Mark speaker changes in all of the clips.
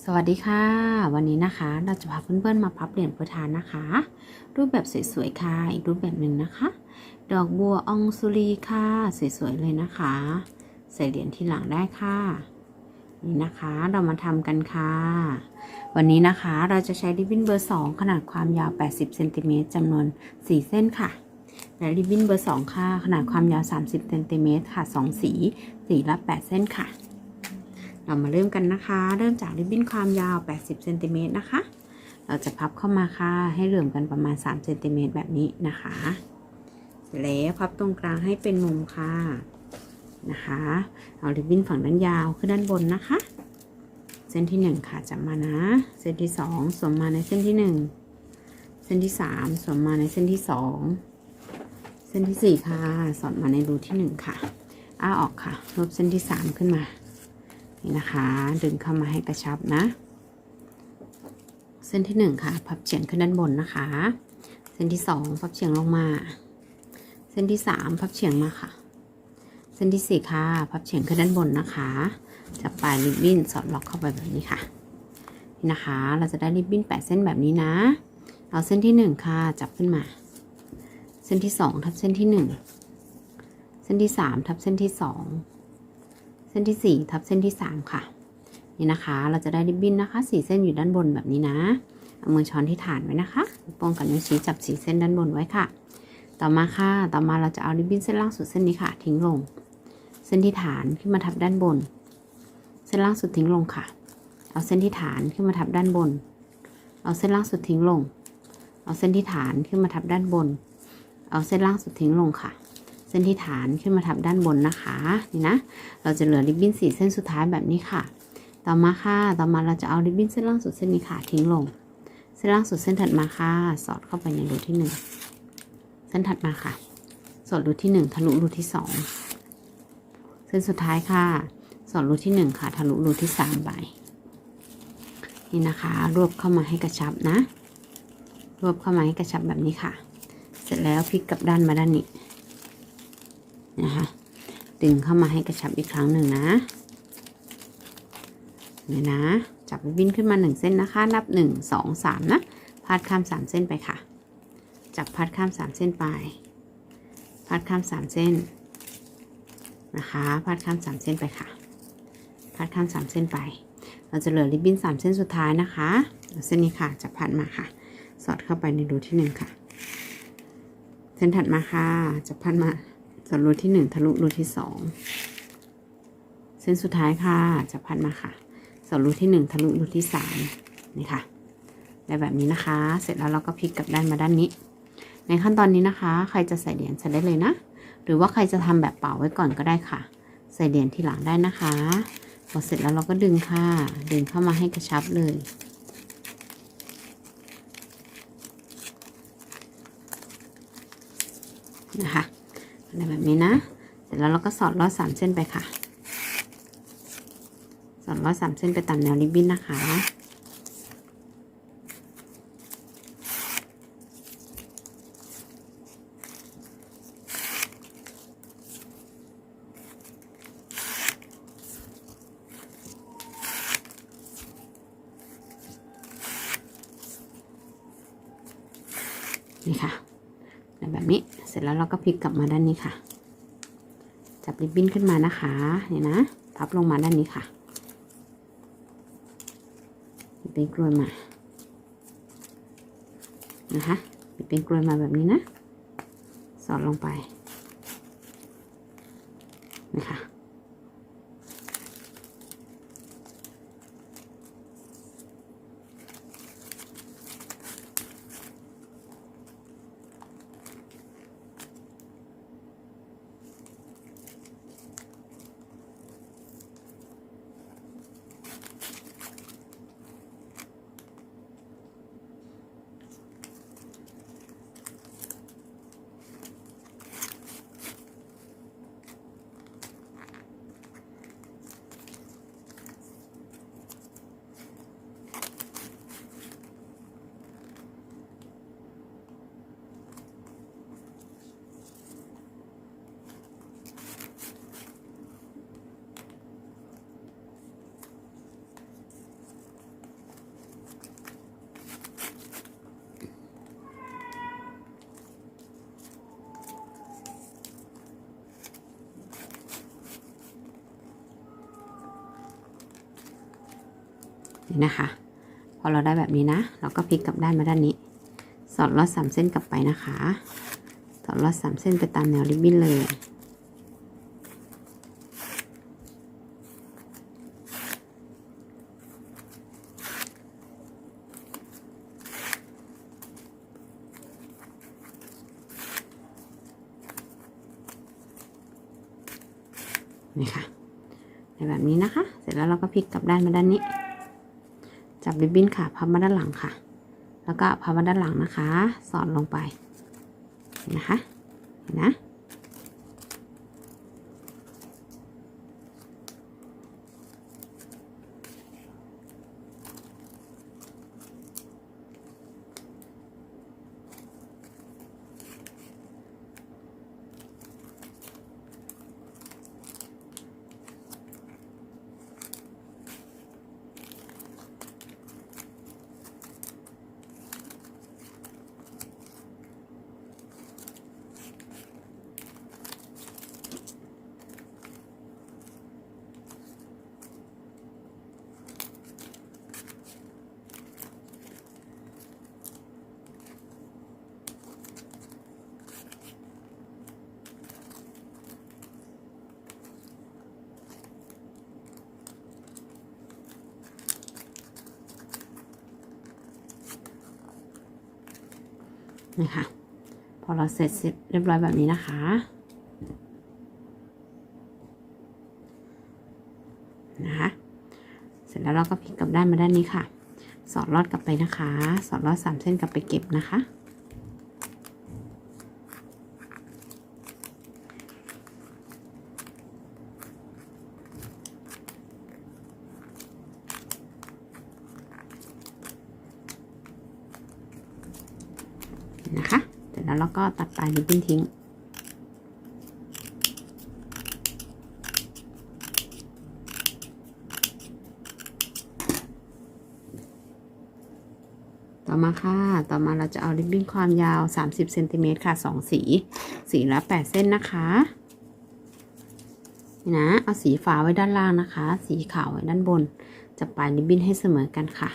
Speaker 1: สวัสดีค่ะ วันนี้นะคะ เราจะพาเพื่อนๆมาพับเหรียญโปรยทานนะคะ รูปแบบสวยๆค่ะอีกรูปแบบหนึ่งนะคะ ดอกบัวอองสุรีค่ะสวยๆเลยนะคะ ใส่เหรียญที่หลังได้ค่ะ นี่นะคะเรามาทำกันค่ะ วันนี้นะคะเราจะใช้ริบบิ้นเบอร์ 2 ขนาดความยาว 80เซนติเมตรจำนวน 4 เส้นค่ะและริบบิ้นเบอร์ 2 ค่ะ ขนาดความยาว 30เซนติเมตรค่ะ 2 สีสีละ 8 เส้นค่ะ เรามาเริ่มกันนะคะ เริ่มจากริบบิ้นความยาว 80เซนติเมตรนะคะ เราจะพับเข้ามาค่ะ ให้เหลื่อมกันประมาณ3เซนติเมตรแบบนี้นะคะ เสร็จแล้วพับตรงกลางให้เป็นมุมค่ะนะคะ เอาริบบิ้นฝั่งด้านยาวขึ้นด้านบนนะคะ เส้นที่ 1 ค่ะจับมานะ เส้นที่ 2 สวมมาในเส้นที่ 1 เส้นที่ 3 สวมมาในเส้นที่ 2 เส้นที่ 4 ค่ะ สอดมาในรูที่ 1 ค่ะ อ้าออกค่ะลบเส้นที่ 3 ขึ้นมา นี่นะคะ ดึงเข้ามาให้กระชับนะ เส้นที่ 1 ค่ะ พับเฉียงขึ้นด้านบนนะคะ เส้นที่ 2 พับเฉียงลงมา เส้นที่ 3 พับเฉียงมาค่ะ เส้นที่ 4 ค่ะ พับเฉียงขึ้นด้านบนนะคะจับปลายริบบิ้นสอดล็อกเข้าไปแบบนี้ค่ะนี่นะคะ เราจะได้ริบบิ้น8เส้นแบบนี้นะ เอาเส้นที่ 1 ค่ะ จับขึ้นมา เส้นที่ 2 ทับเส้นที่ 1 เส้นที่ 3 ทับเส้นที่ 2 เส้นที่ 4 ทับเส้นที่ 3 ค่ะ นี่นะคะ เราจะได้ริบบิ้นนะคะ 4 เส้นอยู่ด้านบนแบบนี้นะเอามือช้อนที่ฐานไว้นะคะนิ้วโป้งกับนิ้วชี้จับ4เส้นด้านบนไว้ค่ะ ต่อมาค่ะ ต่อมาเราจะเอาริบบิ้นเส้นล่างสุดเส้นนี้ค่ะ ทิ้งลง เส้นที่ฐานขึ้นมาทับด้านบน เส้นล่างสุดทิ้งลงค่ะ เอาเส้นที่ฐานขึ้นมาทับด้านบน เอาเส้นล่างสุดทิ้งลง เอาเส้นที่ฐานขึ้นมาทับด้านบน เอาเส้นล่างสุดทิ้งลงค่ะ เส้นที่ฐานขึ้นมาทับด้านบนนะคะนี่นะเราจะเหลือริบบิ้นสีเส้นสุดท้ายแบบนี้ค่ะ ต่อมาค่ะต่อมาเราจะเอาริบบิ้นเส้นล่างสุดเส้นนี้ค่ะทิ้งลง เส้นล่างสุดเส้นถัดมาค่ะ สอดเข้าไปในรูที่หนึ่งเส้นถัดมาค่ะ สอดรูที่หนึ่งทะลุรูที่สองเส้นสุดท้ายค่ะ สอดรูที่หนึ่งค่ะ ทะลุรูที่สามไปนี่นะคะ รวบเข้ามาให้กระชับนะ รวบเข้ามาให้กระชับแบบนี้ค่ะ เสร็จแล้วพลิกกลับด้านมาด้านนี้ นะคะดึงเข้ามาให้กระชับอีกครั้งหนึ่งนะเนี่ยนะ จับริบบิ้นขึ้นมาหนึ่งเส้นนะคะ นับหนึ่งสองสามนะ พาดข้ามสามเส้นไปค่ะ จับพาดข้ามสามเส้นไป พาดข้ามสามเส้นนะคะ พาดข้ามสามเส้นไปค่ะ พาดข้ามสามเส้นไป เราจะเหลือริบบิ้นสามเส้นสุดท้ายนะคะ เส้นนี้ค่ะ จับพัดมาค่ะ สอดเข้าไปในรูที่หนึ่งค่ะ เส้นถัดมาค่ะ จับพัดมา สอดรูที่หนึ่งทะลุรูที่สองเส้นสุดท้ายค่ะจับพัดมาค่ะสอดรูที่หนึ่งทะลุรูที่สามนี่ค่ะได้แบบนี้นะคะ เสร็จแล้วเราก็พลิกกลับด้านมาด้านนี้ ในขั้นตอนนี้นะคะ ใครจะใส่เหรียญใส่ได้เลยนะ หรือว่าใครจะทำแบบเป่าไว้ก่อนก็ได้ค่ะ ใส่เหรียญทีหลังได้นะคะพอเสร็จแล้วเราก็ดึงค่ะ ดึงเข้ามาให้กระชับเลยนะคะ อะไรแบบนี้นะ เสร็จแล้วเราก็สอดลอดสามเส้นไปค่ะ สอดลอดสามเส้นไปตามแนวริบบิ้นนะคะนี่ค่ะแบบนี้ เสร็จแล้วเราก็พลิกกลับมาด้านนี้ค่ะ จับริบบิ้นขึ้นมานะคะเนี่ยนะพับลงมาด้านนี้ค่ะเป็นกลวยมานะคะเป็นกลวยมาแบบนี้นะ สอดลงไปนะคะ นี่นะคะ พอเราได้แบบนี้นะ เราก็พลิกกลับด้านมาด้านนี้ สอดลอดสามเส้นกลับไปนะคะ สอดลอดสามเส้นไปตามแนวริบบิ้นเลยนี่ค่ะในแบบนี้นะคะ เสร็จแล้วเราก็พลิกกลับด้านมาด้านนี้ จับริบบิ้นค่ะ พับมาด้านหลังค่ะ แล้วก็พับมาด้านหลังนะคะ สอดลงไปนนะคะเห็นนะ นี่ค่ะ พอเราเสร็จเสร็จเรียบร้อยแบบนี้นะคะ นะคะเสร็จแล้วเราก็พลิกกลับด้านมาด้านนี้ค่ะ สอดลอดกลับไปนะคะ สอดลอดสามเส้นกลับไปเก็บนะคะ นะคะ เสร็จแล้วเราก็ตัดปลายริบบิ้นทิ้ง ต่อมาค่ะ ต่อมาเราจะเอาริบบิ้นความยาว 30เซนติเมตรค่ะ 2 สี สีละ 8 เส้นนะคะนี่นะเอาสีฟ้าไว้ด้านล่างนะคะ สีขาวไว้ด้านบน จะปลายริบบิ้นให้เสมอกันค่ะ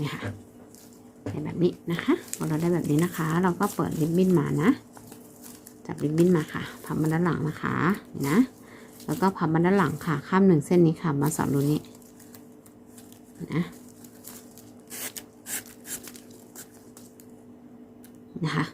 Speaker 1: นี่ค่ะได้แบบนี้นะคะพอเราได้แบบนี้นะคะ เราก็เปิดริบบิ้นมานะ จับริบบิ้นมาค่ะพับมาด้านหลังนะคะนี่นะแล้วก็พับมาด้านหลังค่ะ ข้ามหนึ่งเส้นนี้ค่ะ มาสอดรูนี้นะนะคะ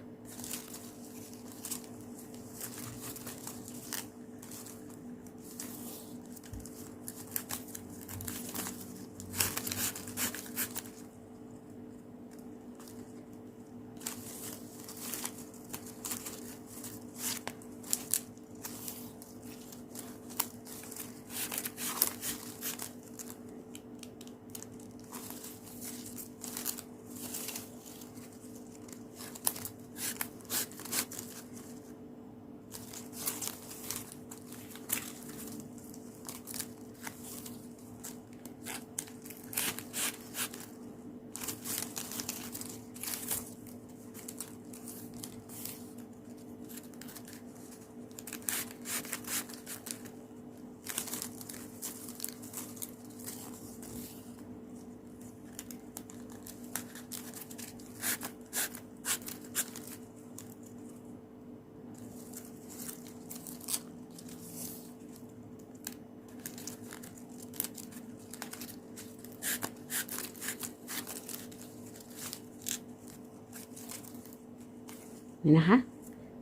Speaker 1: นี่นะคะ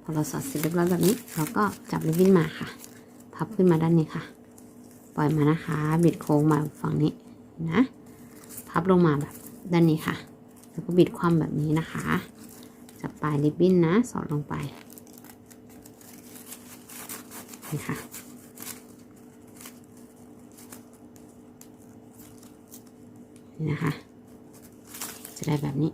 Speaker 1: พอเราสอดเสร็จเรียบร้อยแบบนี้ เราก็จับริบบิ้นมาค่ะ พับขึ้นมาด้านนี้ค่ะ ปล่อยมานะคะ บิดโค้งมาฝั่งนี้นะ พับลงมาแบบด้านนี้ค่ะ แล้วก็บิดคว่ำแบบนี้นะคะ จับปลายริบบิ้นนะ สอดลงไป นี่ค่ะนี่นะคะ จะได้แบบนี้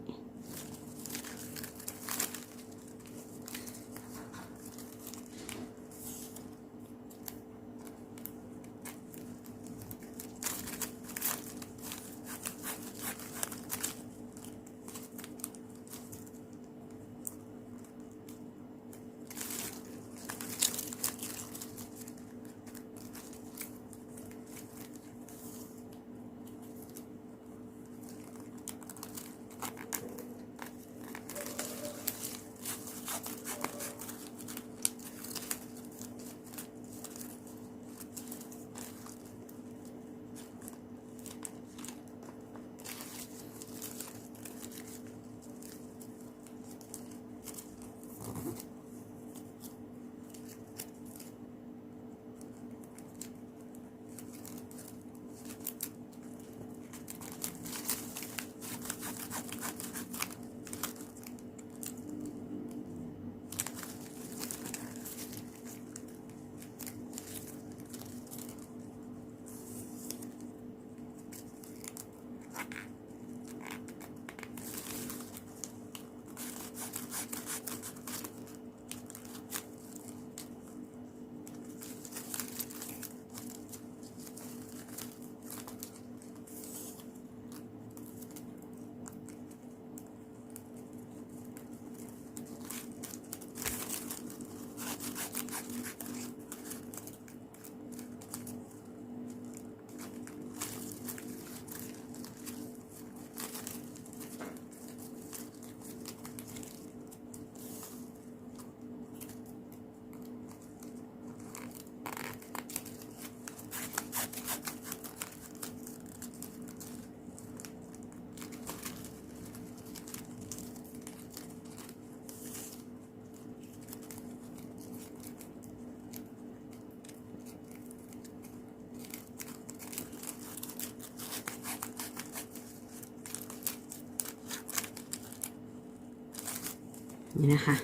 Speaker 1: นี่นะคะ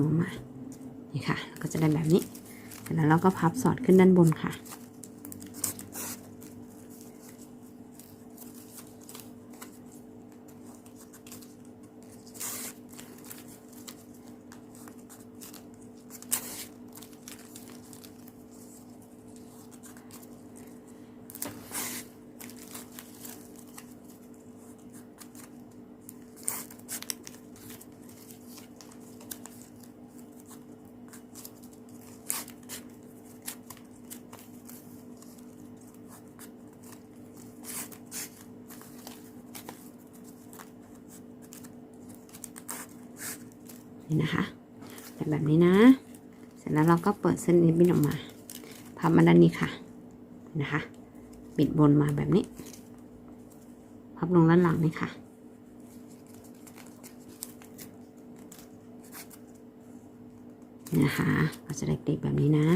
Speaker 1: ลงมา นี่ค่ะ ก็จะได้แบบนี้ เสร็จแล้วเราก็พับสอดขึ้นด้านบนค่ะ นี่นะคะแต่แบบนี้นะ เสร็จแล้วเราก็เปิดเส้นนี้บินออกมาพับมาด้านนี้ค่ะนะคะปิดบนมาแบบนี้ พับลงด้านหลังนี่ค่ะนะคะเราจะได้กๆแบบนี้นะ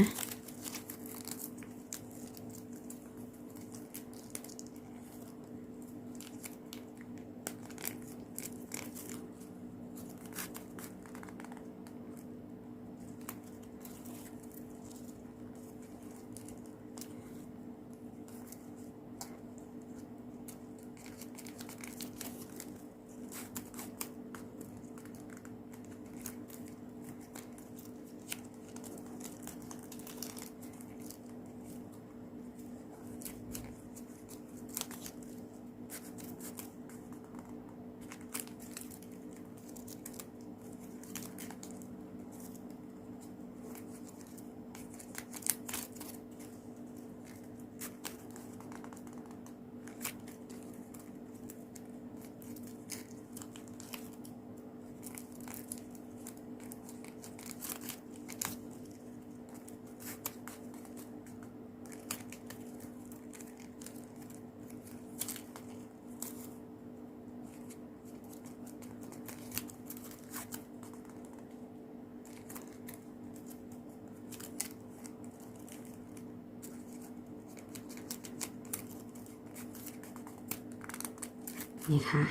Speaker 1: นี่ค่ะ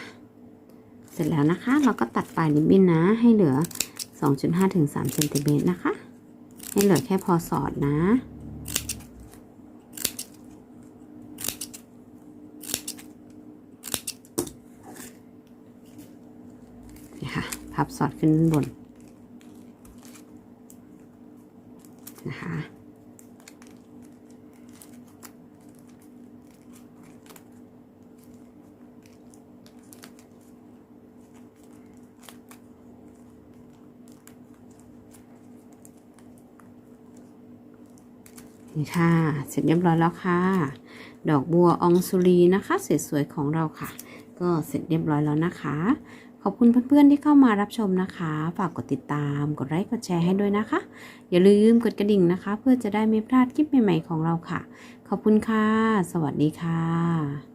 Speaker 1: เสร็จแล้วนะคะ เราก็ตัดปลายริบบิ้นนะ ให้เหลือ 2.5ถึง3เซนติเมตรนะคะ ให้เหลือแค่พอสอดนะนี่ค่ะ พับสอดขึ้นบน นะคะ นี่ค่ะ เสร็จเรียบร้อยแล้วค่ะ ดอกบัวอองสุรีนะคะสวยๆของเราค่ะ ก็เสร็จเรียบร้อยแล้วนะคะ ขอบคุณเพื่อนๆที่เข้ามารับชมนะคะ ฝากกดติดตาม กดไลค์ กดแชร์ให้ด้วยนะคะ อย่าลืมกดกระดิ่งนะคะ เพื่อจะได้ไม่พลาดคลิปใหม่ๆของเราค่ะ ขอบคุณค่ะ สวัสดีค่ะ